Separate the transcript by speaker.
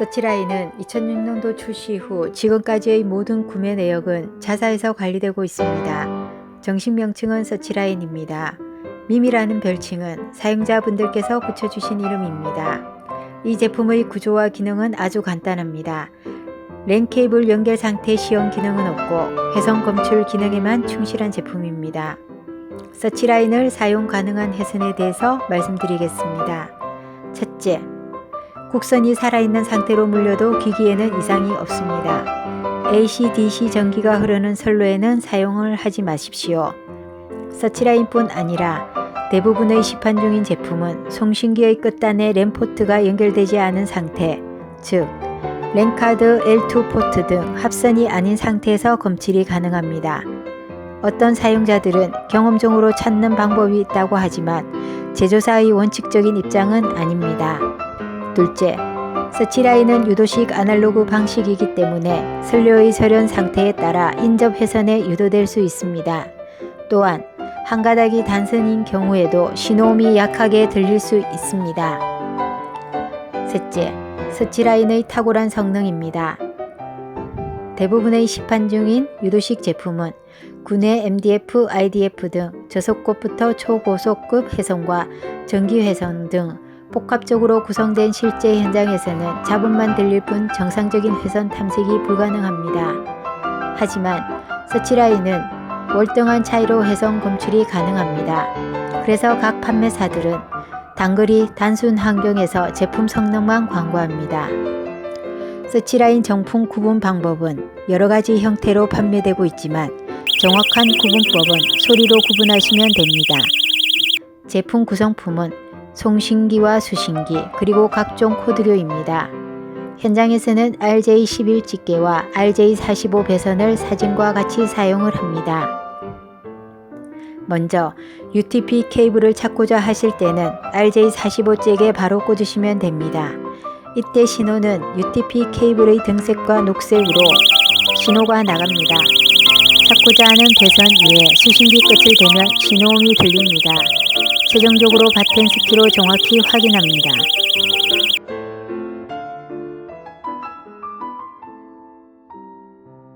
Speaker 1: 서치라인은 2006년도 출시 후 지금까지의 모든 구매 내역은 자사에서 관리되고 있습니다. 정식 명칭은 서치라인입니다. 미미라는 별칭은 사용자분들께서 붙여주신 이름입니다. 이 제품의 구조와 기능은 아주 간단합니다. 랜 케이블 연결 상태 시험 기능은 없고 회선 검출 기능에만 충실한 제품입니다. 서치라인을 사용 가능한 회선에 대해서 말씀드리겠습니다. 첫째, 곡선이 살아있는 상태로 물려도 기기에는 이상이 없습니다. AC/DC 전기가 흐르는 선로에는 사용을 하지 마십시오. 서치라인뿐 아니라 대부분의 시판 중인 제품은 송신기의 끝단에 램포트가 연결되지 않은 상태, 즉 랜카드 L2 포트 등 합선이 아닌 상태에서 검출이 가능합니다. 어떤 사용자들은 경험적으로 찾는 방법이 있다고 하지만 제조사의 원칙적인 입장은 아닙니다. 둘째, 서치라인은 유도식 아날로그 방식이기 때문에 선료의 설현 상태에 따라 인접 회선에 유도될 수 있습니다. 또한 한 가닥이 단선인 경우에도 신호음이 약하게 들릴 수 있습니다. 셋째, 서치라인의 탁월한 성능입니다. 대부분의 시판 중인 유도식 제품은 군의 MDF, IDF 등 저속급부터 초고속급 회선과 전기 회선 등 복합적으로 구성된 실제 현장에서는 잡음만 들릴 뿐 정상적인 회선 탐색이 불가능합니다. 하지만 서치라인은 월등한 차이로 회선 검출이 가능합니다. 그래서 각 판매사들은 단거리 단순 환경에서 제품 성능만 광고합니다. 서치라인 정품 구분 방법은 여러 가지 형태로 판매되고 있지만 정확한 구분법은 소리로 구분하시면 됩니다. 제품 구성품은 송신기와 수신기 그리고 각종 코드류입니다. 현장에서는 RJ11 집게와 RJ45 배선을 사진과 같이 사용을 합니다. 먼저 UTP 케이블을 찾고자 하실 때는 RJ45 잭에 바로 꽂으시면 됩니다. 이때 신호는 UTP 케이블의 등색과 녹색으로 신호가 나갑니다. 찾고자 하는 배선 위에 수신기 끝을 대면 신호음이 들립니다. 최종적으로 바텐 스키로 정확히 확인합니다.